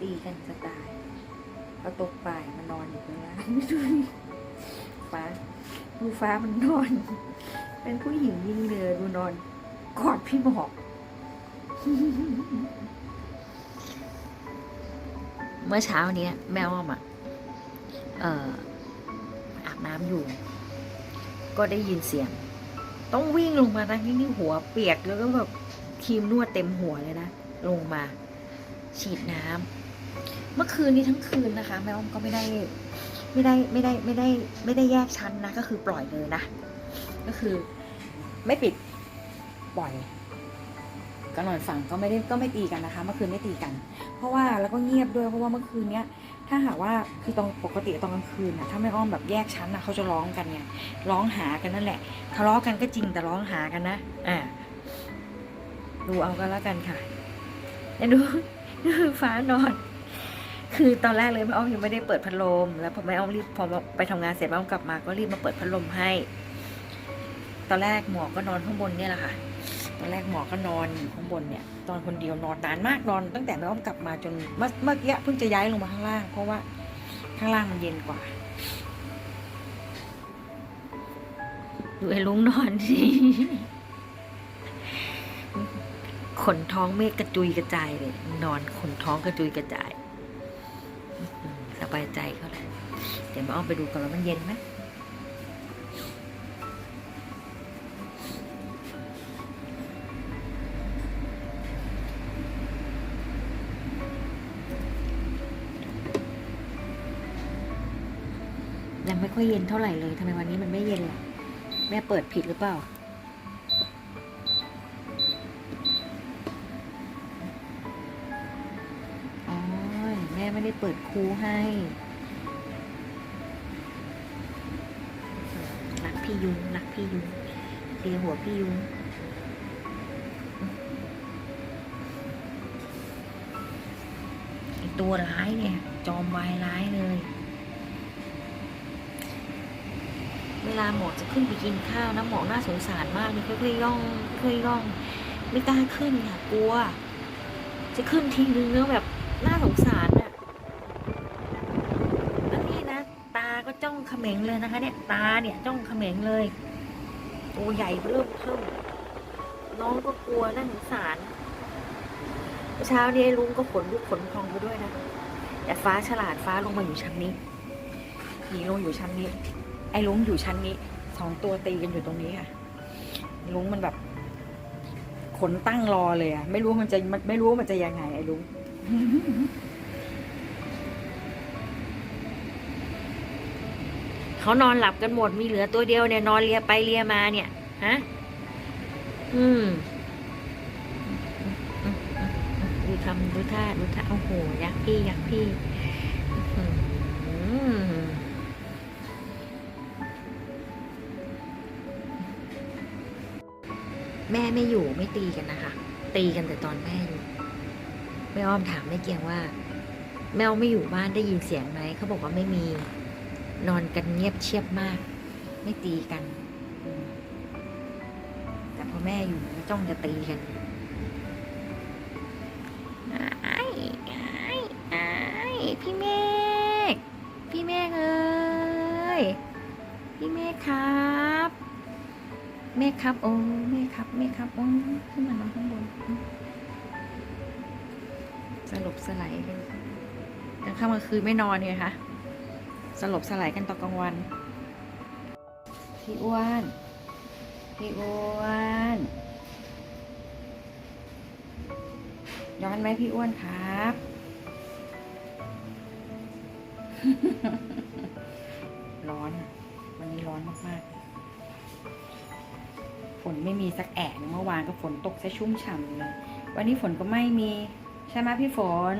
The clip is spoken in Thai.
ตีกันจะตายเราตกป่ายมานอนอยู่ตรงนั้นดูฟ้าดูฟ้ามันนอน เป็นผู้หญิงยิงเรือดูนอนกอดพี่หมอกเมื่อเช้านี้แมวอะเอ่ออาบน้ำอยู่ ก็ได้ยินเสียง ต้องวิ่งลงมานะนี่หัวเปียกแล้วก็แบบครีมนวดเต็มหัวเลยนะ ลงมา ฉีดน้ำ เมื่อคืนนี้ทั้งคืนนะคะแม่อ้อมก็ไม่ได้ไม่ได้ไม่ได้ไม่ได้ไม่ได้แยกชั้นนะ ก็คือปล่อยเลยนะ ก็คือไม่ปิดปล่อยก็นอนฟังก็ไม่ได้ก็ไม่ตีกันนะคะ เมื่อคืนไม่ตีกัน เพราะว่าแล้วก็เงียบด้วยเพราะว่าเมื่อคืนเนี้ยถ้าหากว่าคือตอนปกติตอนกลางคืนน่ะถ้าไม่อ้อมแบบแยกชั้นน่ะเขาจะร้องกันไงร้องหากันนั่นแหละทะเลาะกันก็จริงแต่ร้องหากันนะอ่าดูเอากันแล้วกันค่ะเนี่ยดูดูฟ้านอน คือตอนแรกเลยแม่อ้อมยังไม่ได้เปิดพัดลม แล้วพอแม่อ้อมรีบพอไปทำงานเสร็จแม่อ้อมกลับมาก็รีบมาเปิดพัดลมให้ ตอนแรกหมอก็นอนข้างบนเนี่ยแหละค่ะ ตอนแรกหมอก็นอนอยู่ข้างบนเนี่ย ตอนคนเดียวนอนนานมากนอน ตั้งแต่แม่อ้อมกลับมาจนเมื่อกี้เพิ่งจะย้ายลงมาข้างล่าง เพราะว่าข้างล่างมันเย็นกว่าดูไอ้ลุงนอนสิขนท้องเมฆกระจุยกระจายเลยนอนขนท้องกระจุยกระจาย บายใจเขาเลยเดี๋ยวมาอ้อมไปดูกันว่ามันเย็นไหมยังไม่ค่อยเย็นเท่าไหร่เลยทำไมวันนี้มันไม่เย็นล่ะ แม่เปิดผิดหรือเปล่า ไม่ได้เปิดคูให้รักพี่ยุงรักพี่ยุงเลียหัวพี่ยุงตัวร้ายเนี่ย จอมวายร้ายเลย เวลาหมอจะขึ้นไปกินข้าวนะหมอน่าสงสารมากเลยค่อยๆย่องค่อยๆย่อง ไม่กล้าขึ้นค่ะกลัว จะขึ้นทีนึงแล้วแบบน่าสงสาร เขม็งเลยนะคะเนี่ยตาเนี่ยจ้องเขม็งเลยตัวใหญ่เริ่มเทิมน้องก็กลัวน่าสงสารเช้านี้ลุงก็ขนลุกขนพองไปด้วยนะแต่ฟ้าฉลาดฟ้าลงมาอยู่ชั้นนี้หนีลงอยู่ชั้นนี้ ไอ้ลุงอยู่ชั้นนี้สองตัวตีกันอยู่ตรงนี้ค่ะลุงมันแบบ ขนตั้งรอเลยอะไม่รู้มันจะไม่รู้มันจะยังไง ไอ้ลุง เขานอนหลับกันหมดมีเหลือตัวเดียวเนี่ยนอนเลียไปเลียมาเนี่ยฮะอืมดูทำดูท่าดูท่าโอ้โหยักษ์พี่ยักษ์พี่แม่ไม่อยู่ไม่ตีกันนะคะ ตีกันแต่ตอนแม่อยู่แม่อ้อมถามแม่เกียงว่า แม่อ้อมไม่อยู่บ้านได้ยินเสียงไหมเขาบอกว่าไม่มี นอนกันเงียบเชียบมาก ไม่ตีกัน แต่พอแม่อยู่ก็จ้องจะตีกันไอ้ไอ้ไอ้พี่เมฆพี่เมฆเอ้ยพี่เมฆครับแม่ครับโอ้แม่ครับแม่ครับโอ้ขึ้นมานอนข้างบนสลบสลายกันกลางค่ำกลางคืนไม่นอนไงคะ สลบสลายกันตอนกลางวัน พี่อ้วน พี่อ้วน ย้อนไหมพี่อ้วนครับ ร้อนอะวันนี้ร้อนมากๆ ฝนไม่มีสักแอะหนึ่งเมื่อวานก็ฝนตกซะชุ่มฉ่ำเลย วันนี้ฝนก็ไม่มี ใช่ไหมพี่ฝน